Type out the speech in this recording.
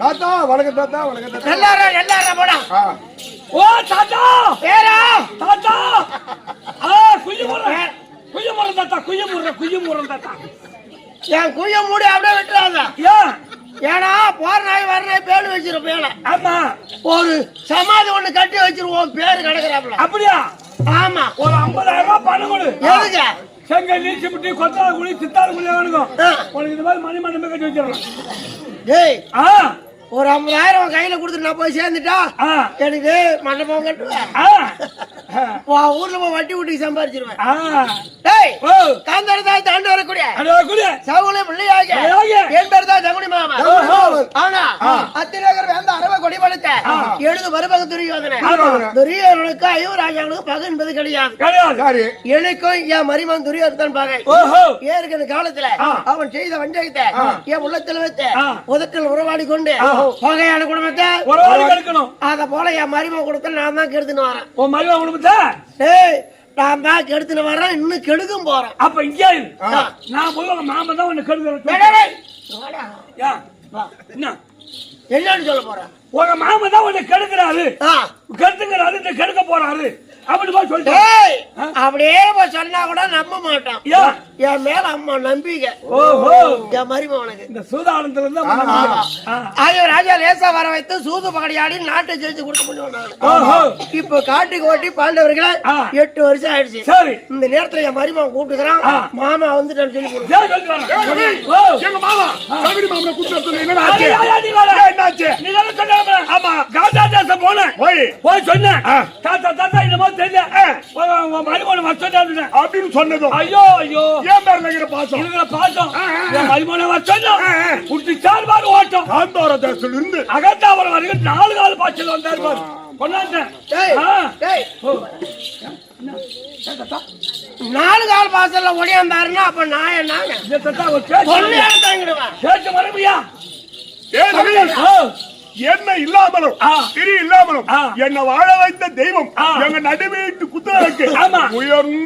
தாத்தா வணக்கம் தாத்தா வணக்கம் தாத்தா. எல்லாரும் எல்லாரும் போடா. ஓ தாத்தா! பேரா? தாத்தா! ஆ குய்ய முறை குய்ய முறை தாத்தா குய்ய முறை குய்ய முறை தாத்தா. என் குய்ய மூடி அப்படியே விட்டுறாங்க ஏன் ஏன்னா போற நாய் வர நாய் பேரு வச்சிரும் பேல ஆமா. ஒரு சமாதி ஒண்ணு கட்டி வச்சிருவோம் பேரு கிடக்குறாப்ல அப்படியா? ஆமா. ஒரு ஐம்பதாயிரம் ரூபாய் பணம் கொடு. எதுக்கு? செங்கல் நீச்சி முட்டி கொத்தாத குழி சித்தாத குழி ஆ. உனக்கு இந்த மாதிரி மணி மண்டபம் கட்டி வச்சிடலாம் டேய். ஆ. ஒரு ஐம்பதாயிரம் கையில கொடுத்துட்டு நான் போய் சேர்ந்துட்டா எனக்கு மண்டபம் கட்டுவேன். ஊர்ல போய் வட்டி விட்டு சம்பாரிச்சிருவேன். ஓ. காந்தாரதாய் தாண்டி வரக்கூடிய சவுளை பிள்ளையாக. என் பேர் தான் ஜகுனி மாமா. ஆனா அத்திநகர் வேந்த. எழுது மருமக துரியோதனை. துரியோதனுக்கு ஐவராஜாவுக்கு பகை என்பது கிடையாது. எனக்கும் என் மருமகன் துரியோதன் பகை. ஓஹோ. ஏற்கனவே காலத்துல. அவன் செய்த வஞ்சகத்தை என் உள்ளத்தில் வைத்து. உதட்டில் உறவாடி கொண்டு பகையான குடும்பத்தை அத போல என் மருமகன் கொடுத்த நான் தான் கெடுத்துன்னு வரேன். உன் மருமக குடும்பத்தை? டேய் நான் தான் கெடுத்துன்னு வரேன். இன்னும் கெடுக்கும் போறேன். அப்ப இங்கே. நான் போய் உங்க மாமன் தான் உன்னை கெடுக்கிறேன்? என்ன? என்னன்னு சொல்ல போறேன் உங்க மாமன் தான் உன்னை கெடுக்கிறாரு. ஆ. கெடுத்துக்கிறாரு இந்த கெடுக்க போறாரு. அப்படி போய் சொல்லிட்டு டேய், அப்படியே போய் சொன்னா கூட நம்ப மாட்டான்? என் மேல அம்மா நம்பிக்கை. ஓஹோ. என் மருமகனுக்கு இந்த சூதானத்துல இருந்து அவன் நம்பிக்கை. ஆ. ஆகிய ராஜா லேசா வர வைத்து சூது பகடியாடி நாட்டை ஜெயிச்சு கொடுக்க முடியும் இப்ப காட்டுக்கு ஓட்டி பாண்டவர்களை. எட்டு வருஷம் ஆயிடுச்சு. சரி. இந்த நேரத்துல என் மருமகன் கூப்பிட்டுக்கிறான். மாமா வந்துட்டான்னு சொல்லி. எங்க மாமா? கூப்பிட்டு என்னாச்சு? நீ தானே சொன்ன ஆமா. காந்தா தேசம் போனேன். போய். போய் சொன்னேன். தாத்தா தாத்தா என்னமோ தெரியல. மருமகனை சொன்னாரு அப்படின்னு சொன்னதும். ஐயோ ஐயோ. ஏன் பேர் இருக்கிற பாசம்? இருக்கிற பாசம். என் மருமகனை ஆ. குட்டி சார்பாடு ஓட்டம். காந்தார தேசத்துல இருந்து. அகத்தாவரம் வரைக்கும் நாலு கால் பாய்ச்சல் வந்தாரு பாரு. நாலு கால் பாசல்ல ஒடியாந்தாருன்னா அப்ப நான் என்னங்க இந்த தாத்தா என்ன இல்லாமலும். திரி இல்லாமலும். என்ன வாழ வைத்த தெய்வம். எங்க நடுவீட்டு குத்தகைக்கு ஆமா. உயர்ந்த